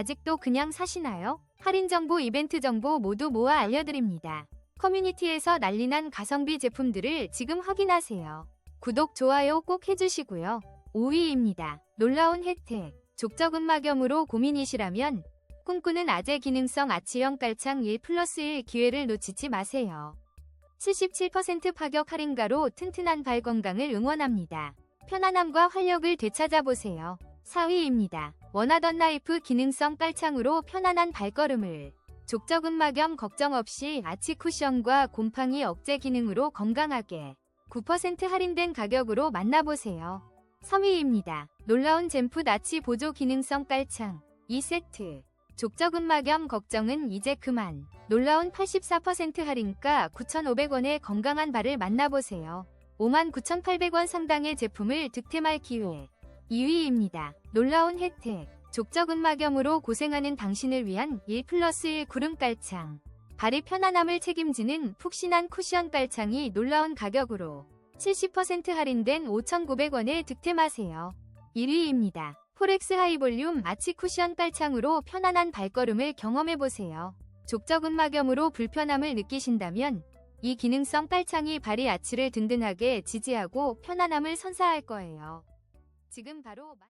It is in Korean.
아직도 그냥 사시나요? 할인 정보, 이벤트 정보 모두 모아 알려드립니다. 커뮤니티에서 난리난 가성비 제품들을 지금 확인하세요. 구독, 좋아요 꼭 해주시고요. 5위입니다. 놀라운 혜택. 족저근막염으로 고민이시라면 꿈꾸는 아재 기능성 아치형 깔창 1 플러스 1 기회를 놓치지 마세요. 77% 파격 할인가로 튼튼한 발 건강을 응원합니다. 편안함과 활력을 되찾아보세요. 4위입니다. 원하던 나이프 기능성 깔창으로 편안한 발걸음을 족저근막염 걱정 없이 아치 쿠션과 곰팡이 억제 기능으로 건강하게 9% 할인된 가격으로 만나보세요. 3위입니다. 놀라운 젠풋 아치 보조 기능성 깔창 2세트 족저근막염 걱정은 이제 그만. 놀라운 84% 할인가 9,500원의 건강한 발을 만나보세요. 59,800원 상당의 제품을 득템할 기회. 2위입니다. 놀라운 혜택. 족저근 막염으로 고생하는 당신을 위한 1 플러스 1 구름 깔창. 발이 편안함을 책임지는 푹신한 쿠션 깔창이 놀라운 가격으로 70% 할인된 5,900원에 득템하세요. 1위입니다. 포렉스 하이볼륨 아치 쿠션 깔창으로 편안한 발걸음을 경험해보세요. 족저근 막염으로 불편함을 느끼신다면 이 기능성 깔창이 발이 아치를 든든하게 지지하고 편안함을 선사할 거예요. 지금 바로 마-